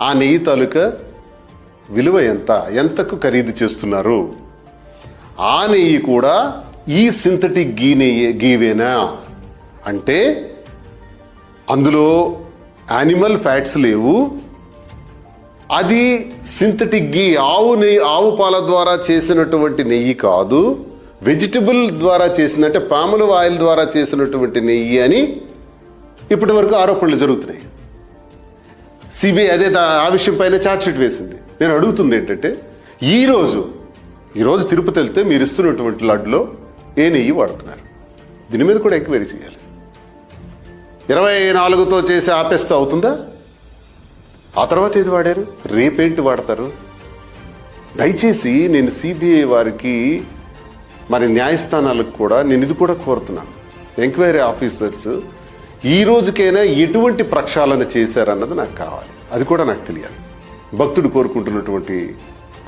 ఆ నెయ్యి తాలూకా విలువ ఎంత? ఎంతకు ఖరీదు చేస్తున్నారు? ఆ నెయ్యి కూడా ఈ సింథటిక్ గీ నెయ్యి గీవేనా? అంటే అందులో యానిమల్ ఫ్యాట్స్ లేవు. అది సింథటిక్ గీ ఆవు నెయ్యి ఆవు పాల ద్వారా చేసినటువంటి నెయ్యి కాదు. వెజిటబుల్ ద్వారా చేసిన అంటే పాముల ఆయిల్ ద్వారా చేసినటువంటి నెయ్యి అని ఇప్పటి వరకు ఆరోపణలు జరుగుతున్నాయి. సిబిఐ అదే దా- ఆ విషయంపైన ఛార్జ్షీట్ వేసింది. నేను అడుగుతుంది ఏంటంటే ఈరోజు ఈరోజు తిరుపతి వెళ్తే మీరు ఇస్తున్నటువంటి లడ్డులో ఏ నెయ్యి వాడుతున్నారు? దీని మీద కూడా ఎంక్వైరీ చేయాలి. ఇరవై నాలుగుతో చేసి ఆపేస్తే అవుతుందా? ఆ తర్వాత ఏది వాడారు? రేపేంటి వాడతారు? దయచేసి నేను సిబిఐ వారికి మరి న్యాయస్థానాలకు కూడా నేను ఇది కూడా కోరుతున్నాను. ఎంక్వైరీ ఆఫీసర్స్ ఈ రోజుకైనా ఎటువంటి ప్రక్షాళన చేశారన్నది నాకు కావాలి. అది కూడా నాకు తెలియాలి. భక్తుడు కోరుకుంటున్నటువంటి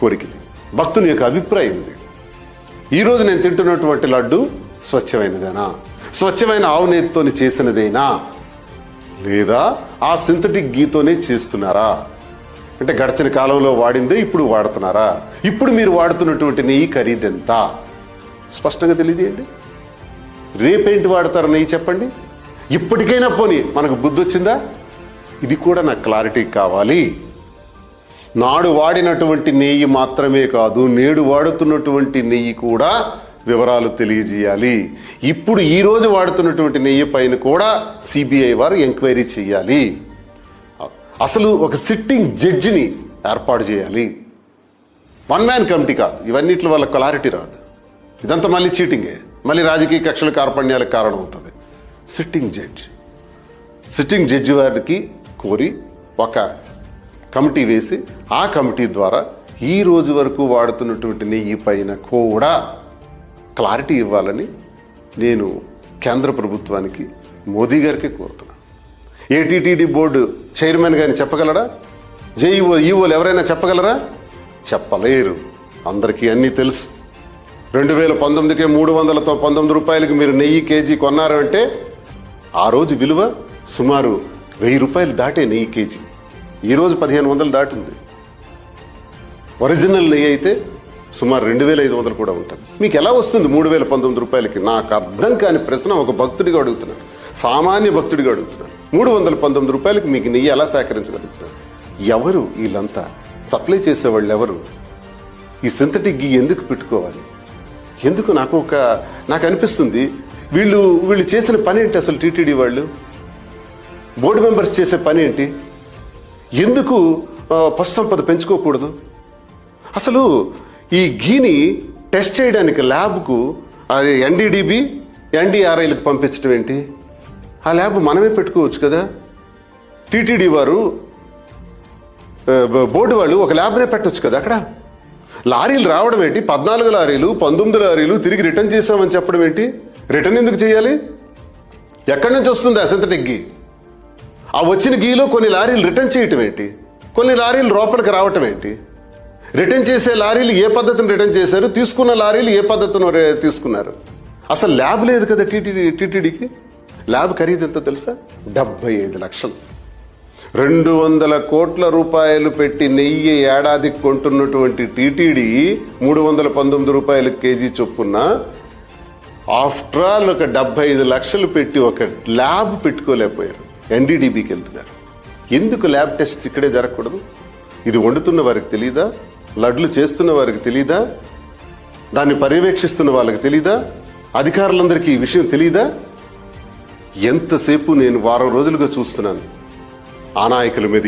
కోరికది భక్తుని యొక్క అభిప్రాయం ఇది. ఈరోజు నేను తింటున్నటువంటి లడ్డు స్వచ్ఛమైనదేనా? స్వచ్ఛమైన ఆవు నేతితోని చేసినదేనా? లేదా ఆ సింథటిక్ గీతోనే చేస్తున్నారా? అంటే గడిచిన కాలంలో వాడిందే ఇప్పుడు వాడుతున్నారా? ఇప్పుడు మీరు వాడుతున్నటువంటి నెయ్యి ఖరీదెంత స్పష్టంగా తెలియదేయండి రేపేంటి వాడతారు నెయ్యి చెప్పండి. ఇప్పటికైనా పోనీ మనకు బుద్ధి వచ్చిందా? ఇది కూడా నాకు క్లారిటీ కావాలి. నాడు వాడినటువంటి నెయ్యి మాత్రమే కాదు నేడు వాడుతున్నటువంటి నెయ్యి కూడా వివరాలు తెలియజేయాలి. ఇప్పుడు ఈ రోజు వాడుతున్నటువంటి నెయ్యి పైన కూడా సిబిఐ వారు ఎంక్వైరీ చేయాలి. అసలు ఒక సిట్టింగ్ జడ్జిని ఏర్పాటు చేయాలి. వన్ మ్యాన్ కమిటీ కాదు ఇవన్నిటి వల్ల క్లారిటీ రాదు. ఇదంతా మళ్ళీ చీటింగే. మళ్ళీ రాజకీయ కక్షల కార్పణ్యాలకు కారణం అవుతుంది సిట్టింగ్ జడ్జి సిట్టింగ్ జడ్జి వారికి కోరి ఒక కమిటీ వేసి ఆ కమిటీ ద్వారా ఈ రోజు వరకు వాడుతున్నటువంటి నెయ్యి పైన కూడా క్లారిటీ ఇవ్వాలని నేను కేంద్ర ప్రభుత్వానికి మోదీ గారికి కోరుతున్నాను ఏటీటీడీ బోర్డు చైర్మన్ గారిని చెప్పగలరా? జేఈఓ ఈఓలు ఎవరైనా చెప్పగలరా? చెప్పలేరు. అందరికీ అన్నీ తెలుసు. రెండు వేల పంతొమ్మిదికే మూడు వందలతో పంతొమ్మిది రూపాయలకి మీరు నెయ్యి కేజీ కొన్నారు అంటే ఆ రోజు విలువ సుమారు వెయ్యి రూపాయలు దాటే నెయ్యి కేజీ. ఈరోజు పదిహేను వందలు దాటింది. ఒరిజినల్ నెయ్యి అయితే సుమారు రెండు వేల ఐదు వందలు కూడా ఉంటుంది. మీకు ఎలా వస్తుంది మూడు వేల పంతొమ్మిది రూపాయలకి? నాకు అర్థం కాని ప్రశ్న ఒక భక్తుడిగా అడుగుతున్నాను. సామాన్య భక్తుడిగా అడుగుతున్నాను. మూడు వందల పంతొమ్మిది రూపాయలకి మీకు నెయ్యి ఎలా సేకరించగలుగుతున్నారు ఎవరు వీళ్ళంతా? సప్లై చేసేవాళ్ళు ఎవరు? ఈ సింథటిక్ గీ ఎందుకు పెట్టుకోవాలి? ఎందుకు నాకు ఒక నాకు అనిపిస్తుంది వీళ్ళు వీళ్ళు చేసిన పని ఏంటి అసలు టీటీడీ వాళ్ళు? బోర్డు మెంబర్స్ చేసే పని ఏంటి? ఎందుకు పశు సంపద పెంచుకోకూడదు? అసలు ఈ గీని టెస్ట్ చేయడానికి ల్యాబ్కు అది ఎన్డీడీబీ ఎన్డీఆర్ఐలకు పంపించడం ఏంటి? ఆ ల్యాబ్ మనమే పెట్టుకోవచ్చు కదా? టీటీడీ వారు బోర్డు వాళ్ళు ఒక ల్యాబ్నే పెట్టవచ్చు కదా అక్కడ? లారీలు రావడం ఏంటి? పద్నాలుగు లారీలు పంతొమ్మిది లారీలు తిరిగి రిటర్న్ చేసామని చెప్పడం ఏంటి? రిటర్న్ ఎందుకు చేయాలి? ఎక్కడి నుంచి వస్తుంది ఆ సింథటిక్ గీ ఆ వచ్చిన గీలో కొన్ని లారీలు రిటర్న్ చేయటం ఏంటి? కొన్ని లారీలు లోపలికి రావటం ఏంటి? రిటర్న్ చేసే లారీలు ఏ పద్ధతిని రిటర్న్ చేశారు? తీసుకున్న లారీలు ఏ పద్ధతిని తీసుకున్నారు? అసలు ల్యాబ్ లేదు కదా టీటీడీ టీటీడీకి ల్యాబ్ ఖరీదు ఎంత తెలుసా? డెబ్బై ఐదు లక్షలు. రెండు వందల కోట్ల రూపాయలు పెట్టి నెయ్యి ఏడాదికి కొంటున్నటువంటి టీటీడీ మూడు వందల పంతొమ్మిది రూపాయల కేజీ చొప్పున ఆఫ్టర్ ఆల్ ఒక డెబ్బై ఐదు లక్షలు పెట్టి ఒక ల్యాబ్ పెట్టుకోలేకపోయారు. ఎన్డీడీబీకి వెళ్తున్నారు. ఎందుకు ల్యాబ్ టెస్ట్స్ ఇక్కడే జరగకూడదు? ఇది వండుతున్న వారికి తెలీదా? లడ్లు చేస్తున్న వారికి తెలీదా? దాన్ని పర్యవేక్షిస్తున్న వాళ్ళకి తెలీదా? అధికారులందరికీ ఈ విషయం తెలీదా? ఎంతసేపు నేను వారం రోజులుగా చూస్తున్నాను. ఆ నాయకుల మీద